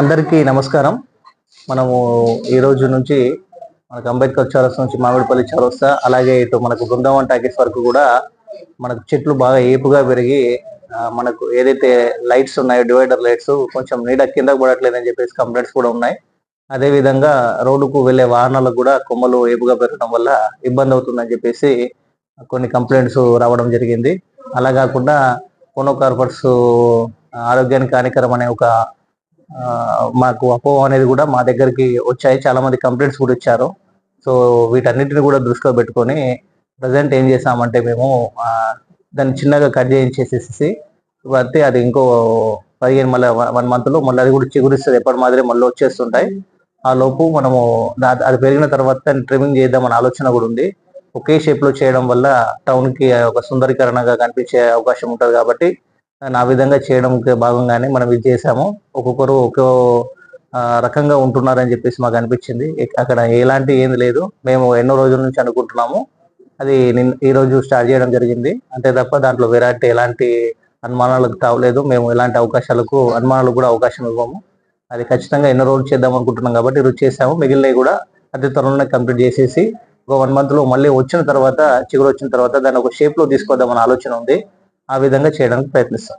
అందరికీ నమస్కారం. మనము ఈ రోజు నుంచి మనకు అంబేద్కర్ చౌరస్ నుంచి మామిడిపల్లి చౌరస్తా అలాగే ఇటు మనకు బృందావన్ టాకీస్ వరకు కూడా మనకు చెట్లు బాగా ఏపుగా పెరిగి మనకు ఏదైతే లైట్స్ ఉన్నాయో డివైడర్ లైట్స్ కొంచెం నీడ కింద పడట్లేదని చెప్పేసి కంప్లైంట్స్ కూడా ఉన్నాయి. అదే విధంగా రోడ్డుకు వెళ్ళే వాహనాలకు కూడా కొమ్మలు ఏపుగా పెరగడం వల్ల ఇబ్బంది అవుతుందని చెప్పేసి కొన్ని కంప్లైంట్స్ రావడం జరిగింది. అలా కాకుండా కోనో కార్పర్స్ ఆరోగ్యానికి హానికరం అనే ఒక మాకు అపోహ అనేది కూడా మా దగ్గరికి వచ్చాయి. చాలా మంది కంప్లైంట్స్ కూడా ఇచ్చారు. సో వీటన్నిటిని కూడా దృష్టిలో పెట్టుకొని ప్రజెంట్ ఏం చేసామంటే మేము దాన్ని చిన్నగా కట్ చేయించేసేసి బట్టి అది ఇంకో పదిహేను మళ్ళీ వన్ మంత్లో మళ్ళీ అది కూడా చిగురిస్తుంది. ఎప్పటి మాదిరి మళ్ళీ వచ్చేస్తుంటాయి. ఆ లోపు మనము అది పెరిగిన తర్వాత దాన్ని చేద్దామని ఆలోచన కూడా ఉంది. ఒకే షేప్లో చేయడం వల్ల టౌన్కి ఒక సుందరీకరణగా కనిపించే అవకాశం ఉంటుంది కాబట్టి నా విధంగా చేయడం భాగంగానే మనం ఇది చేసాము ఒక్కొక్కరు ఒక్కో రకంగా ఉంటున్నారని చెప్పేసి మాకు అనిపించింది. అక్కడ ఎలాంటి ఏంది లేదు. మేము ఎన్నో రోజుల నుంచి అనుకుంటున్నాము. అది నిన్న ఈ రోజు స్టార్ట్ చేయడం జరిగింది. అంతే తప్ప దాంట్లో వెరైటీ ఎలాంటి అనుమానాలకు తావలేదు. మేము ఎలాంటి అవకాశాలకు అనుమానాలకు కూడా అవకాశం ఇవ్వము. అది ఖచ్చితంగా ఎన్నో రోజులు చేద్దాం అనుకుంటున్నాం కాబట్టి ఈరోజు చేసాము మిగిలినవి కూడా అతి త్వరలోనే కంప్లీట్ చేసేసి ఒక వన్ మంత్లో మళ్ళీ వచ్చిన తర్వాత చిగురు వచ్చిన తర్వాత దాన్ని ఒక షేప్లో తీసుకొద్దామని ఆలోచన ఉంది. ఆ విధంగా చేయడానికి ప్రయత్నిస్తాం.